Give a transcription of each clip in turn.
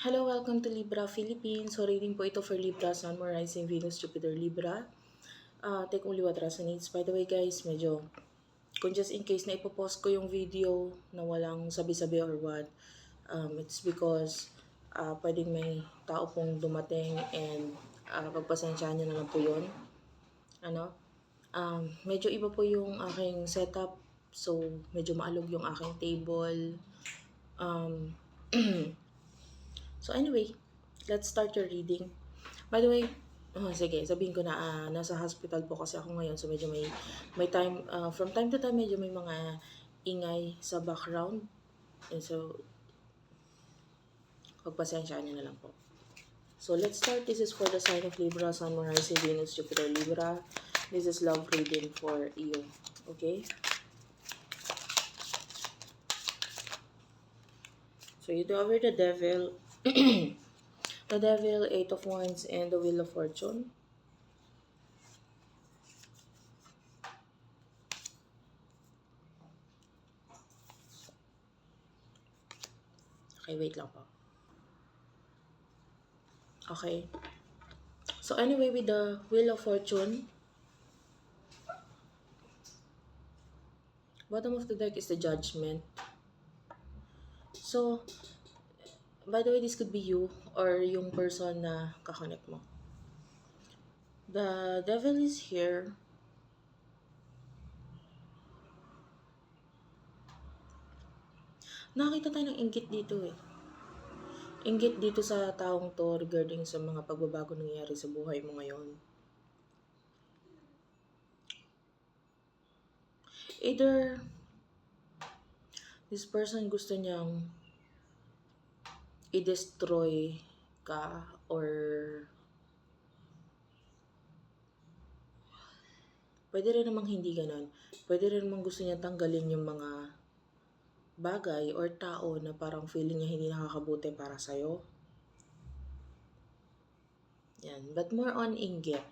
Hello, welcome to Libra Philippines. So, reading po ito for Libra, Sun, Moon, Rising, Venus, Jupiter, Libra. Uh, take only what resonates. By the way, guys, medyo, kung just in case na ipopost ko yung video na walang sabi-sabi or what, um, it's because uh, pwedeng may tao pong dumating and uh, pagpasensyahan nyo na lang po yun. Ano? Um, medyo iba po yung aking setup. So, medyo maalog yung aking table. Um, So anyway, let's start your reading. By the way, oh, sige, sabihin ko na ah, nasa hospital po kasi ako ngayon so medyo may may time ah, from time to time medyo may mga ingay sa background. And so pagpasensyaan niyo na lang po. So let's start. This is for the sign of Libra, Sun, Moon, Rising, Venus, Jupiter, Libra. This is love reading for you. Okay? So you do over the devil, the devil, eight of wands, and the wheel of fortune. Okay, wait lang po. Okay. So anyway, with the wheel of fortune, bottom of the deck is the judgment. So, by the way, this could be you or yung person na kakonect mo. The devil is here. Nakita tayo ng inggit dito eh. Inggit dito sa taong to regarding sa mga pagbabago nangyayari sa buhay mo ngayon. Either this person gusto niyang i-destroy ka or pwede rin namang hindi ganon. Pwede rin namang gusto niya tanggalin yung mga bagay or tao na parang feeling niya hindi nakakabuti para sa'yo. Yan. But more on inggit.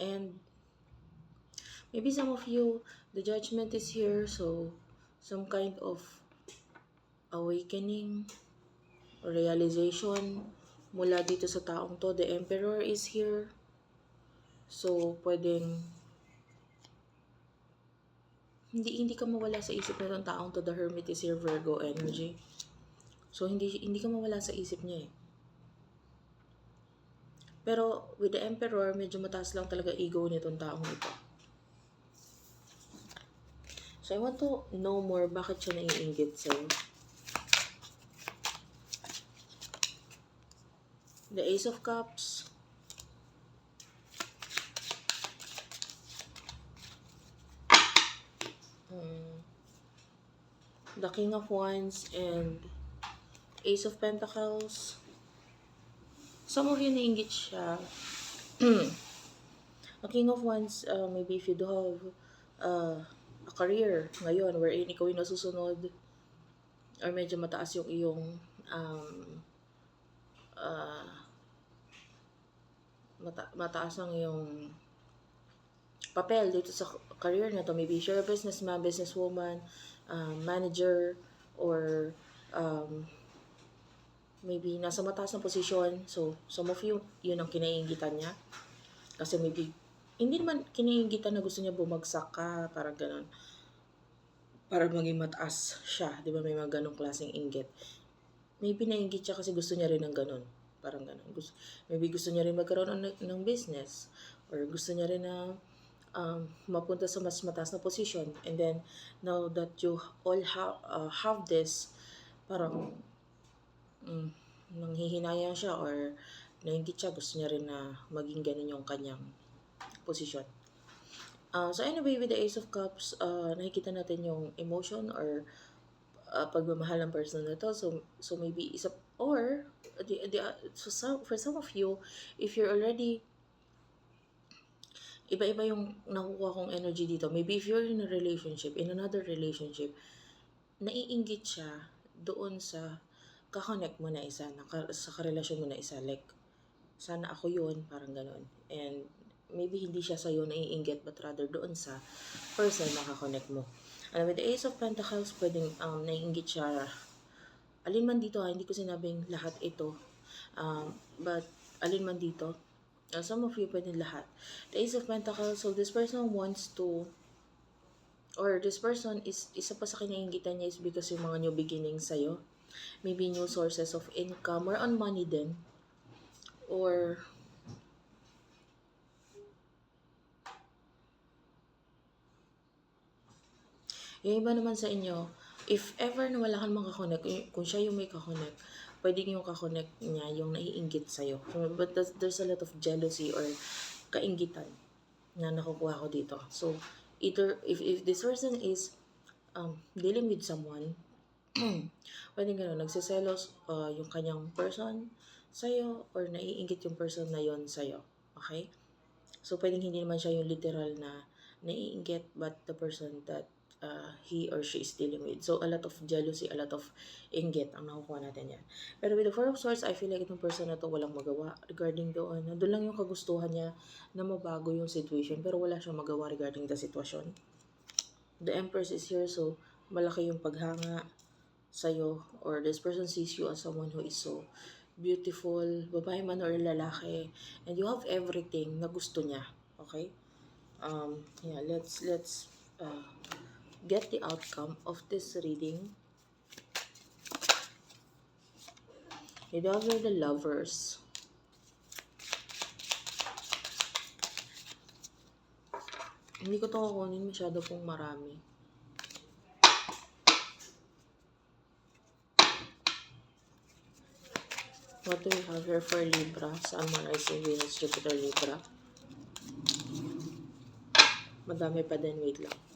And maybe some of you, the judgment is here, so some kind of awakening, realization mula dito sa taong to. The Emperor is here. So, pwedeng hindi hindi ka mawala sa isip na itong taong to. The Hermit is here, Virgo energy. So, hindi hindi ka mawala sa isip niya eh. Pero, with the Emperor, medyo mataas lang talaga ego nitong taong ito. So, I want to know more bakit siya naiinggit sa'yo. The Ace of Cups. Hmm. The King of Wands and Ace of Pentacles. Some of you nainggit siya. The King of Wands, uh, maybe if you do have uh, a career ngayon wherein ikaw yung nasusunod or medyo mataas yung iyong um, uh, mata- mataas ang yung papel dito sa career na to. Maybe you're a businessman, businesswoman, um, manager, or um, maybe nasa mataas na posisyon. So, some of you, yun ang kinaiingitan niya. Kasi maybe, hindi naman kiniingitan na gusto niya bumagsak ka, parang ganun. Para maging mataas siya. Di ba may mga ganong klaseng inggit. Maybe nainggit siya kasi gusto niya rin ng ganun. Parang ganun. Gusto, maybe gusto niya rin magkaroon ng, ng business. Or gusto niya rin na um, mapunta sa mas mataas na position. And then, now that you all have, uh, have this, parang mm, nanghihinayang siya or nainggit siya, gusto niya rin na maging ganun yung kanyang posisyon. Uh, so anyway, with the Ace of Cups, uh, nakikita natin yung emotion or uh, pagmamahal ng person na to. So, so maybe isa, or, the, the, so some, for some of you, if you're already iba-iba yung nakukuha kong energy dito. Maybe if you're in a relationship, in another relationship, naiinggit siya doon sa kakonect mo na isa, na, sa karelasyon mo na isa. Like, sana ako yun, parang ganun. And maybe hindi siya sa'yo naiinggit, but rather doon sa person na kakonect mo. And with the Ace of Pentacles, pwedeng um, naiinggit siya alin man dito ha, hindi ko sinabing lahat ito. Um, but, alin man dito, uh, some of you pwede lahat. The Ace of Pentacles, so this person wants to, or this person is, isa pa sa kinaingitan niya is because yung mga new beginnings sa'yo. Maybe new sources of income or on money din. Or, Yung iba naman sa inyo, if ever na wala kang makakonect, kung- kung siya yung may kakonect, pwede yung kakonect niya yung naiinggit sa'yo. But there's, a lot of jealousy or kainggitan na nakukuha ko dito. So, either, if, if this person is um, dealing with someone, pwede gano'n, nagsiselos uh, yung kanyang person sa'yo or naiinggit yung person na yon sa'yo. Okay? So, pwedeng hindi naman siya yung literal na naiinggit but the person that uh, he or she is dealing with. So, a lot of jealousy, a lot of inggit ang nakukuha natin yan. Pero with the Four of Swords, I feel like itong person na to walang magawa regarding doon. Doon lang yung kagustuhan niya na mabago yung situation pero wala siyang magawa regarding the situation. The Empress is here so malaki yung paghanga sa'yo or this person sees you as someone who is so beautiful, babae man or lalaki, and you have everything na gusto niya. Okay? Um, yeah, let's, let's, uh, get the outcome of this reading. You are the lovers. Hindi ko to kukunin masyado pong marami. What do we have here for Libra? Sun, Moon, Rising, Venus, Jupiter, Libra. Madami pa din. Wait lang.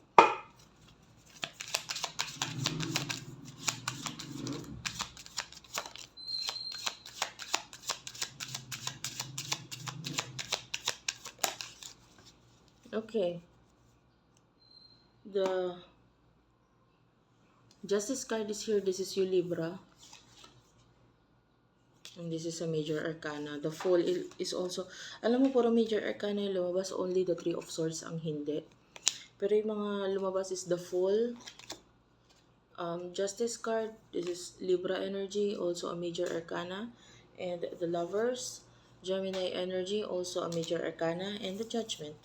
Okay. The Justice card is here. This is you, Libra. And this is a major arcana. The Fool il- is also... Alam mo, puro major arcana yung lumabas. Only the Three of Swords ang hindi. Pero yung mga lumabas is the Fool. Um, Justice card. This is Libra energy. Also a major arcana. And the Lovers. Gemini energy. Also a major arcana. And the Judgment.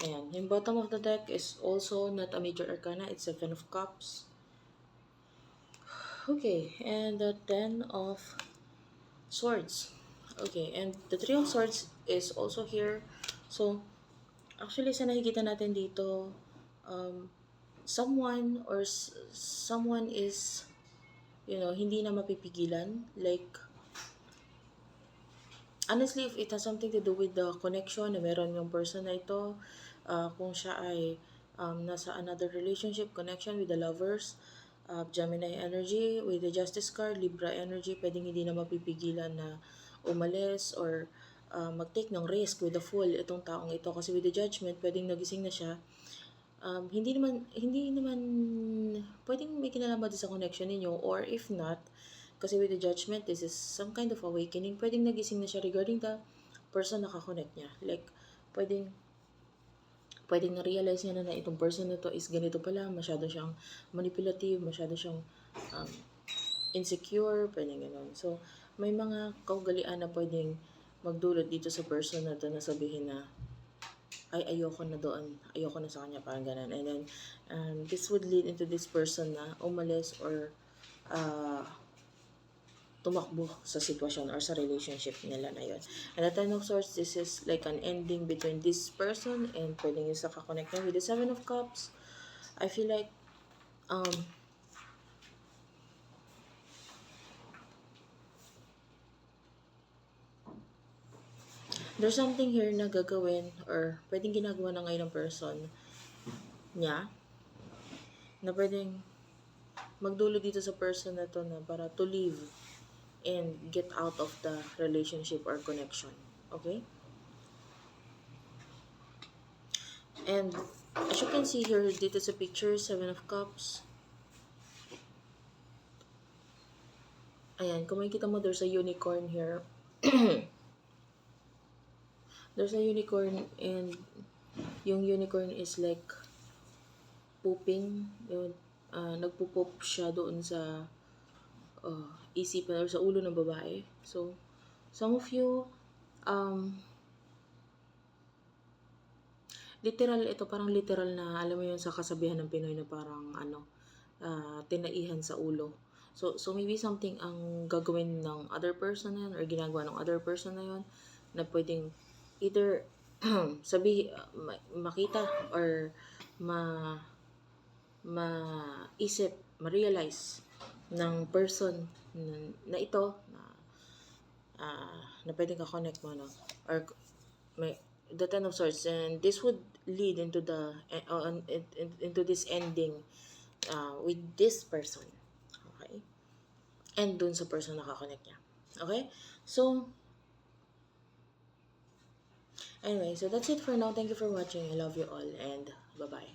Ayan. Yung bottom of the deck is also not a major arcana. It's Seven of Cups. Okay. And the Ten of Swords. Okay. And the Three of Swords is also here. So, actually, sa nakikita natin dito, um, someone or someone is, you know, hindi na mapipigilan. Like, honestly, if it has something to do with the connection na meron yung person na ito, uh, kung siya ay um, nasa another relationship, connection with the lovers, uh, Gemini energy, with the Justice card, Libra energy, pwedeng hindi na mapipigilan na umalis or uh, mag-take ng risk with the Fool itong taong ito. Kasi with the Judgment, pwedeng nagising na siya. Um, hindi naman, hindi naman, pwedeng may kinalaman din sa connection ninyo or if not, kasi with the judgment, this is some kind of awakening. Pwedeng nagising na siya regarding the person na kakonect niya. Like, pwedeng, pwedeng na-realize niya na na itong person na to is ganito pala, masyado siyang manipulative, masyado siyang um, insecure, pwedeng ganun. So, may mga kaugalian na pwedeng magdulot dito sa person na to na sabihin na, ay ayoko na doon, ayoko na sa kanya, parang ganun. And then, um, this would lead into this person na umalis or uh, tumakbo sa sitwasyon or sa relationship nila na yun. And the Ten of Swords, this is like an ending between this person and pwedeng yung sa kakonect niya with the Seven of Cups. I feel like, um, there's something here na gagawin or pwedeng ginagawa na ngayon ng person niya na pwedeng magdulo dito sa person na to na para to leave and get out of the relationship or connection. Okay? And as you can see here, dito sa picture, Seven of Cups. Ayan, kung makikita mo, there's a unicorn here. there's a unicorn and yung unicorn is like pooping. Yun, uh, nagpo-poop siya doon sa uh, isipan or sa ulo ng babae. So, some of you, um, literal, ito parang literal na, alam mo yun sa kasabihan ng Pinoy na parang ano, ah, tinaihan sa ulo. So, so maybe something ang gagawin ng other person na yun or ginagawa ng other person na yun na pwedeng either sabi ma- makita or ma maisip, ma-realize ng person na, ito na ah, na pwedeng ka-connect mo no? Or may the ten of swords. And this would lead into the in- into this ending uh, with this person. Okay? And dun sa person na ka-connect niya. Okay? So anyway so that's it for now. Thank you for watching. I love you all and bye bye